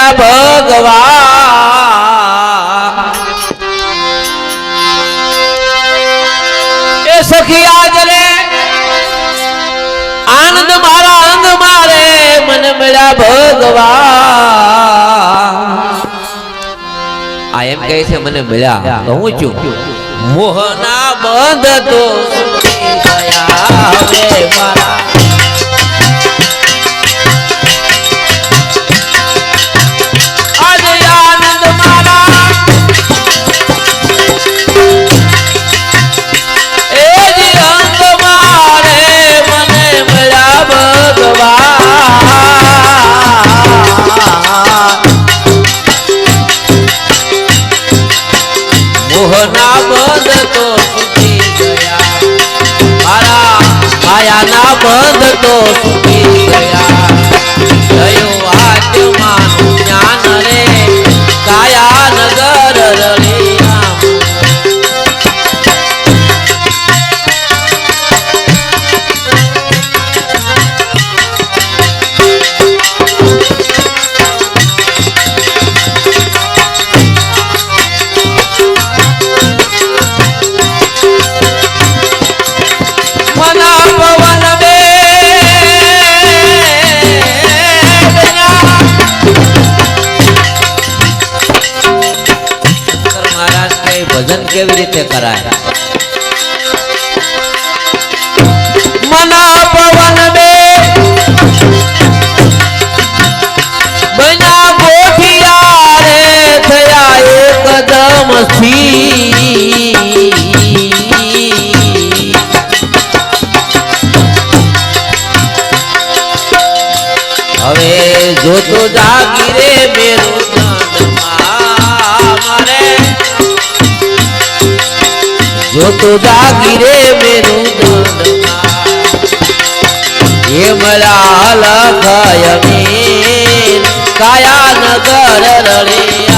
બોલ્યા ભગવા એ સખી આજરે આનંદ મારા આનંદ મારે, મને મળ્યા ભગવા આ એમ કહે છે, મને મળ્યા કહું છું. મોહના બંધ તો મારા. કરાય. જો તો દાગી રે મેરું એ મલા લખાય મેન કાયા નગર રણે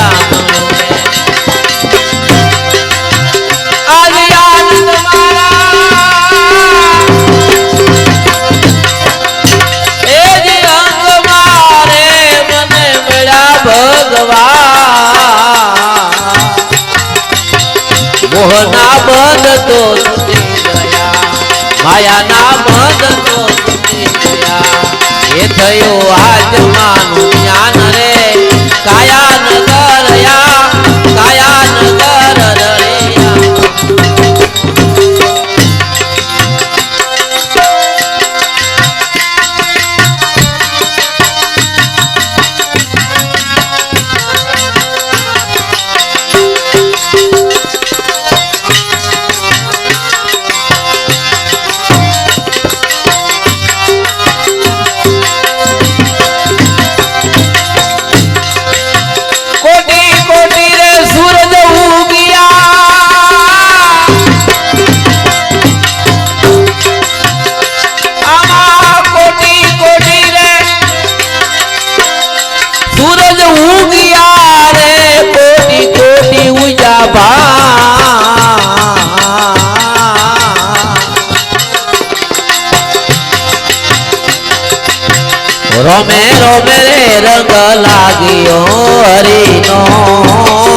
લાગ્યો હરિનો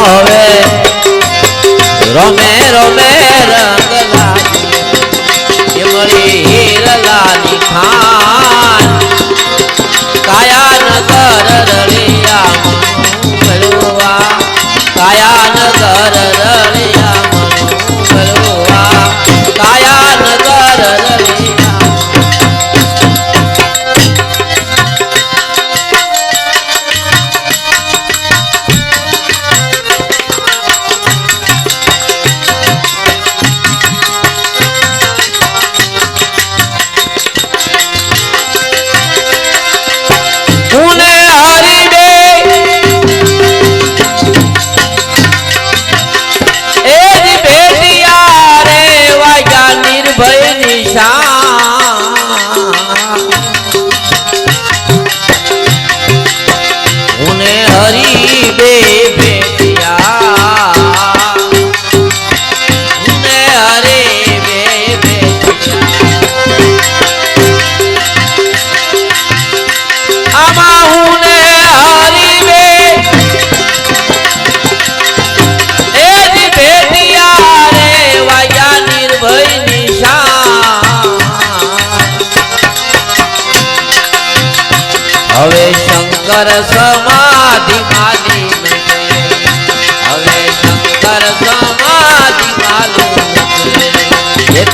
હવે. રમે રમે રા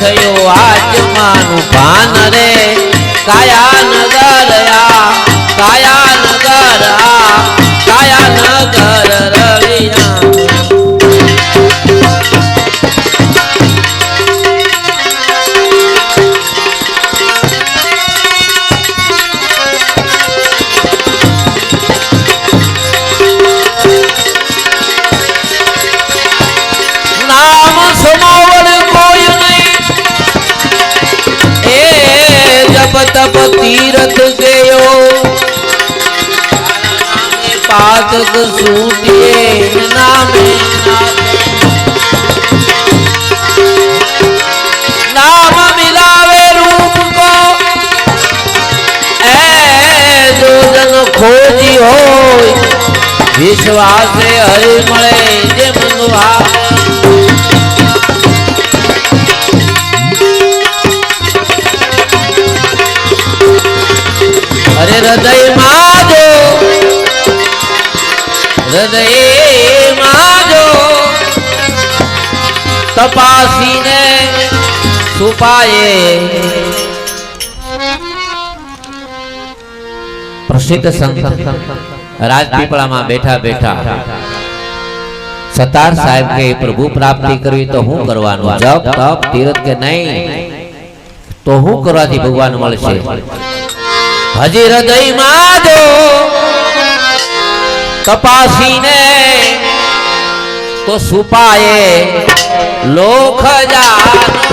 થયો આત્માનું ભાન રે કાયા નગર આ પાતક સૂટીએ નામે. નામ મિલાવે રૂપ કો. એ જો જન ખોજી હોય. વિશ્વાસે હરિ મળે જે મંગવા. તપાસીને સુપાયે પ્રસિદ્ધ સંત રાજપીપળામાં બેઠા બેઠા સતાર સાહેબ કે પ્રભુ પ્રાપ્તિ કરવી તો હું કરવાનું, જપ તપ તીરથ કે નહીં, તો હું કરવાથી ભગવાન મળશે. હજી હૃદયમાં જો તપાસીને તો સુપાયે લોખ જાનો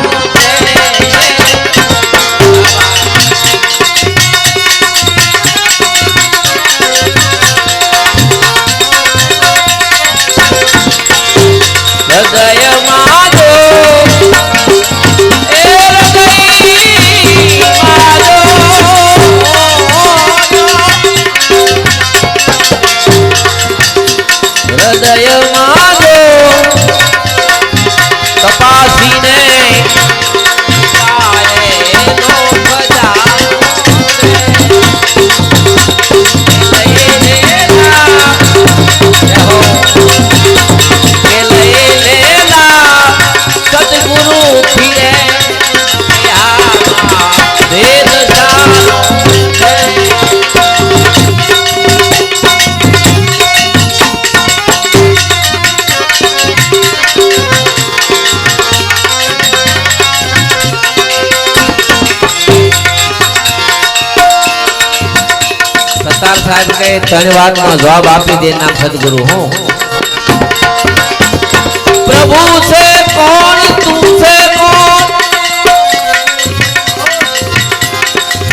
કહે ત્રણ વાતનો જવાબ આપી દેનાર સદગુરુ, હું. પ્રભુ છે કોણ? તું છે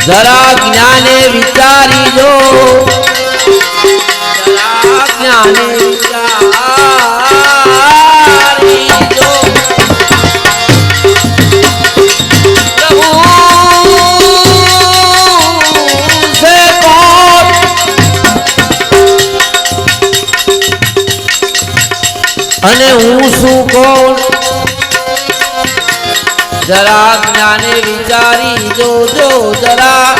જરા જ્ઞાને વિચારી જો જરા જ્ઞાને વિચારી અને હું શું કોણ જરા જ્ઞાને વિચારી જો જો જરા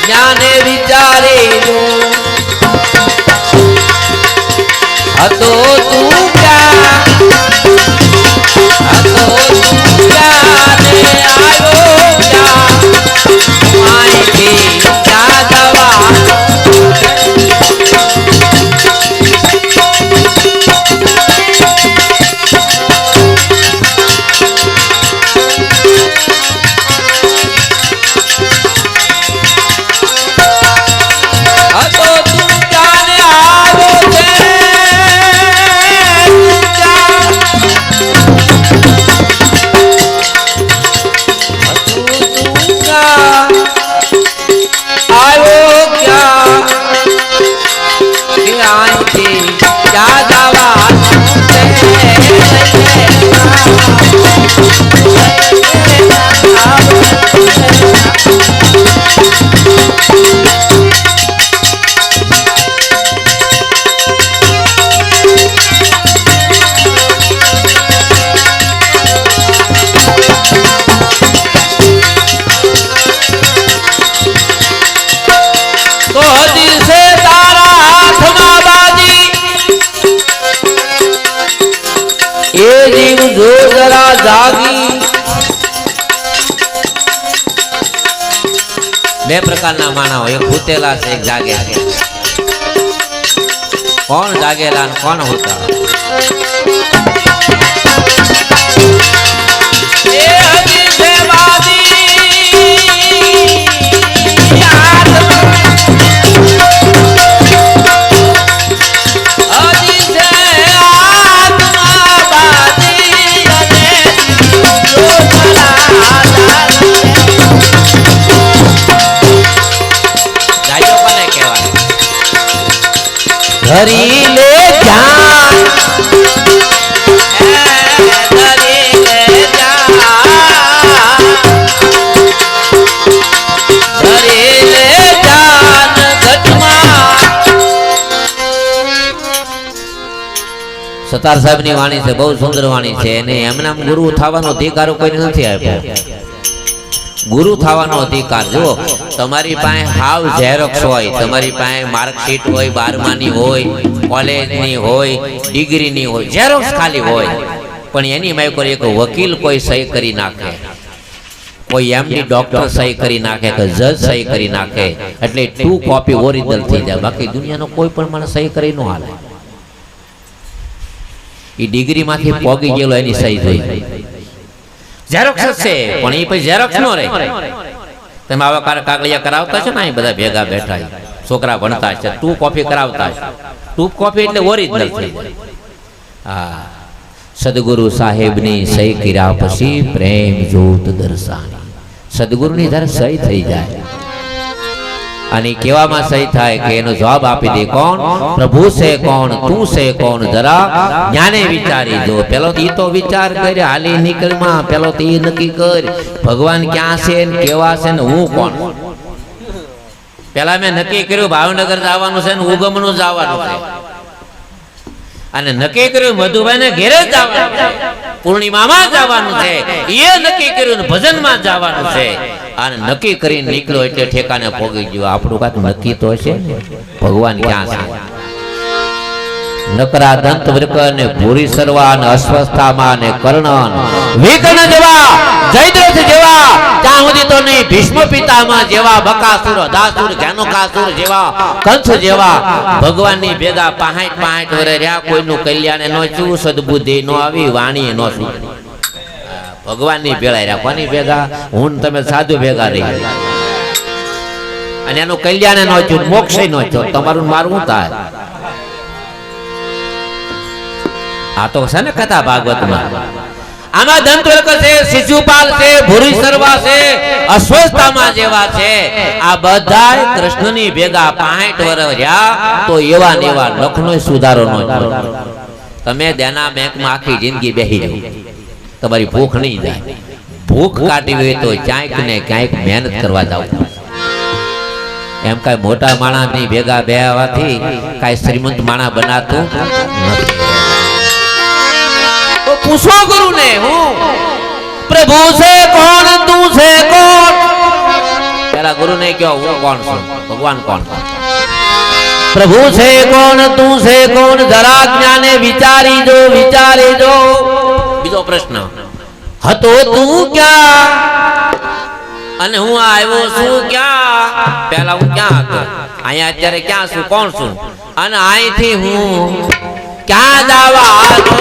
જ્ઞાને વિચારી જો. જીવ જો જરા જાગી. બે પ્રકારના માણા હોય એક ભૂતેલા છે, એક જાગે કોણ જાગેલા કોણ હોતા? સતાર સાહેબની વાણી છે, બહુ સુંદર વાણી છે. અને એમને ગુરુ થવાનો અધિકાર કોઈ નથી આપ્યો. ગુરુ થવાનો અધિકાર જો તમારી પાસે હાવ ઝેરોક્સ હોય, તમારી પાસે માર્કશીટ હોય, બારમાની હોય, કોલેજની હોય, ડિગ્રીની હોય ઝેરોક્સ ખાલી હોય. પણ એની મેં કોઈ એક વકીલ કોઈ સહી કરી નાખે. કોઈ એમડી ડોક્ટર સહી કરી નાખે કે જજ સહી કરી નાખે. એટલે ટુ કોપી ઓરિજિનલ થઈ જાય. બાકી દુનિયાનો કોઈ પણ માણસ સહી કરી ન હાલે. એ ડિગ્રીમાંથી પોગી ગયેલો એની સહી જોઈ ઝેરોક્ષ છે, પણ એ પછી ઝેરોક્ષ નો રહે. તમે આવા કાગળિયા કરાવતા છો ને, અહીં બધા ભેગા બેઠા છોકરા ભણતા છે ટુ કોપી કરાવતા છે. ટુ કોફી એટલે ઓરિજિનલ થઈ જાય હા. સદગુરુ સાહેબની સહી કર્યા પછી પ્રેમ જોત દર્શાની સદગુરુની જ્યારે સહી થઈ જાય. અને કેવામાં સહી થાય કે એનો જવાબ આપી દે કોણ? પ્રભુ છે કોણ? તું છે કોણ? જરા જ્ઞાને વિચારી જો. પેલો ઈ તો વિચાર કર, હાલી નીકળમાં પેલો તો ઈ નક્કી કર, ભગવાન ક્યાં છે ને કેવા છે ને હું કોણ? પેલા મેં નક્કી કર્યું ભાવનગર જવાનું છે ને ઉગમનું જવાનું છે. અને નક્કી કર્યું મધુભાઈ ને ઘેરે પૂર્ણિમામાં જવાનું છે. એ નક્કી કર્યું ને ભજનમાં જવાનું છે. અને નક્કી કરીને નીકળ્યો એટલે ઠેકાને પોગી ગયો. આપણું કાંઈક નક્કી તો છે ભગવાન ક્યાં છે? નકરા દંત વૃક ને ભૂરી સરવા અને અસ્વસ્થામાં ને કર્ણન. વિકર્ણ જેવા જયદ્રથ જેવા, ત્યાં સુધી તો નહીં. ભીષ્મ પિતામાં જેવા, બકાસુર દાસુર જાનુકાસુર જેવા, કંસ જેવા, ભગવાનની ભેગા પાહાઠ પાહાઠ વરે રહ્યા. કોઈનું કલ્યાણ નો છું સદબુદ્ધિ નો આવી, વાણી નો છું ભગવાનની ભેળા રહ્યા. કોની ભેગા? હું તમે સાધુ ભેગા રહી અને એનું કલ્યાણ નો છું મોક્ષ નો છો તમારું મારું થાય? આ તો છે ને કથા ભાગવતમાં. આમાં દંતવર્ક છે શિશુપાલ છે, ભૂરી સર્વા છે, અસ્વસ્થતામાં જેવા છે. આ બધા કૃષ્ણની ભેગા પાંઠ વર્ષ રહ્યા, તો એવા નેવા લખનો સુધારો નો તમે દેના બેંકમાં આખી જિંદગી બેહી રહી તમારી ભૂખ નહીં જાય. ભૂખ કાઢી હોય તો ક્યાંક ને ક્યાંક મહેનત કરવા જાવ એમ કાંઈ મોટા માણસની ભેગા બેહવાથી કાંઈ શ્રીમંત માણસ બનાતું નથી. પૂછો ગુરુ ને હું? પ્રભુ છે કોણ, તું છે કોણ? પેલા ગુરુ ને કહો, હું કોણ છું? ભગવાન કોણ પ્રભુ છે કોણ, તું છે કોણ? જરા જ્ઞાને વિચારી જો વિચારી જો બીજો પ્રશ્ન, હતો તું ક્યાં? અને હું આવ્યો છું ક્યાં? પેલા હું ક્યાં હતો? અહીંયા અત્યારે ક્યાં છું? કોણ છું? અને અહીંથી હું ક્યાં જવાનો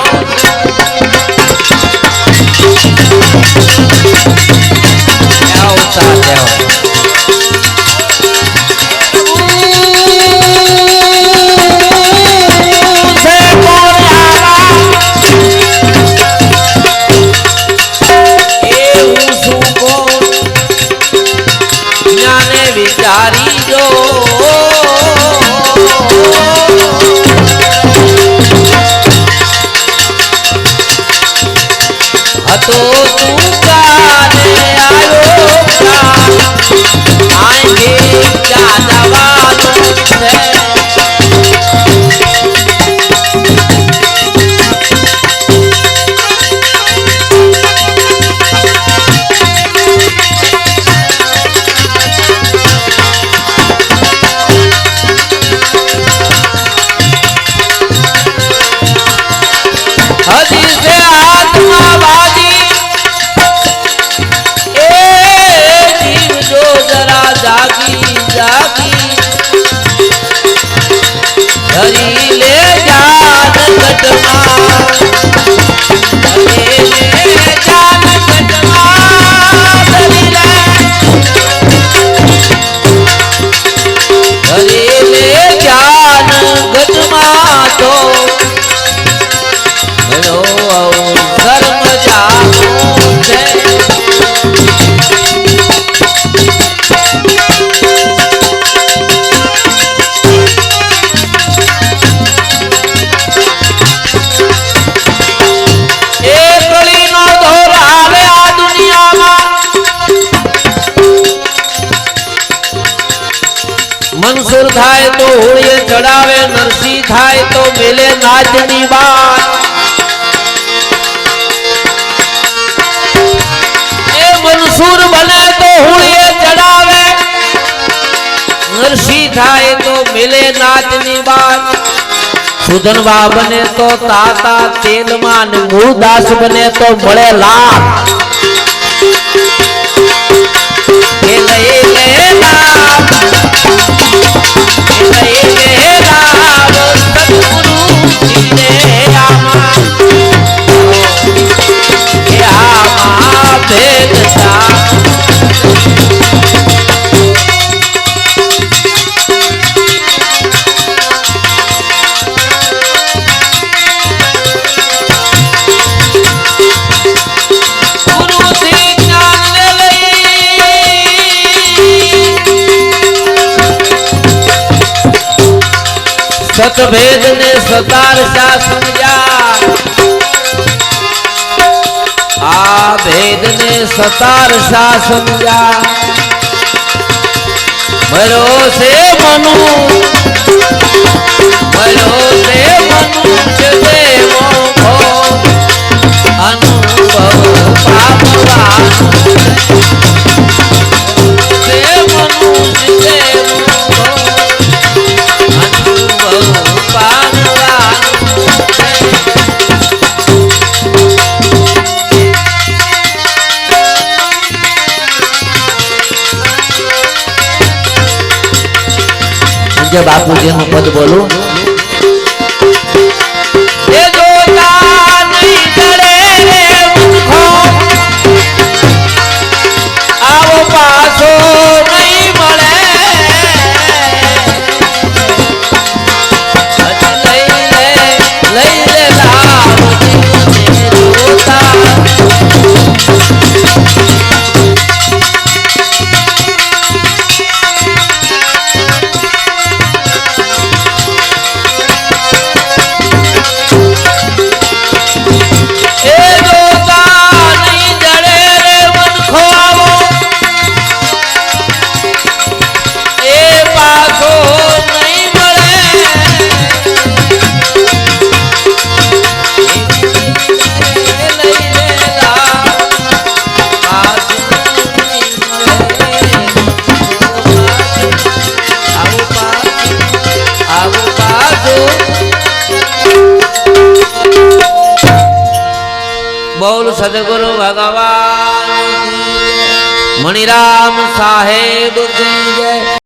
મનસુર થાય તો હોળીએ ચડાવે નરસિંહ થાય તો મેલે નાચની બાત એ મનસુર બને તો હોળીએ ચડાવે નરસિંહ થાય તો મેલે નાચની બાત સુધનવા બને તો તાતા તેલમાં ને મૂળદાસ બને તો મળે લાભ એ લઈ લે લાભ સતભેદ ને સતાર શા સમજ્યા? આ ભેદ ને સતાર શા સમજ્યા? મરો છે મનુ, મરો છે મનુષ્ય દેવો અનુભવ પામવાનું જે બાપુજીનું પદ બોલું.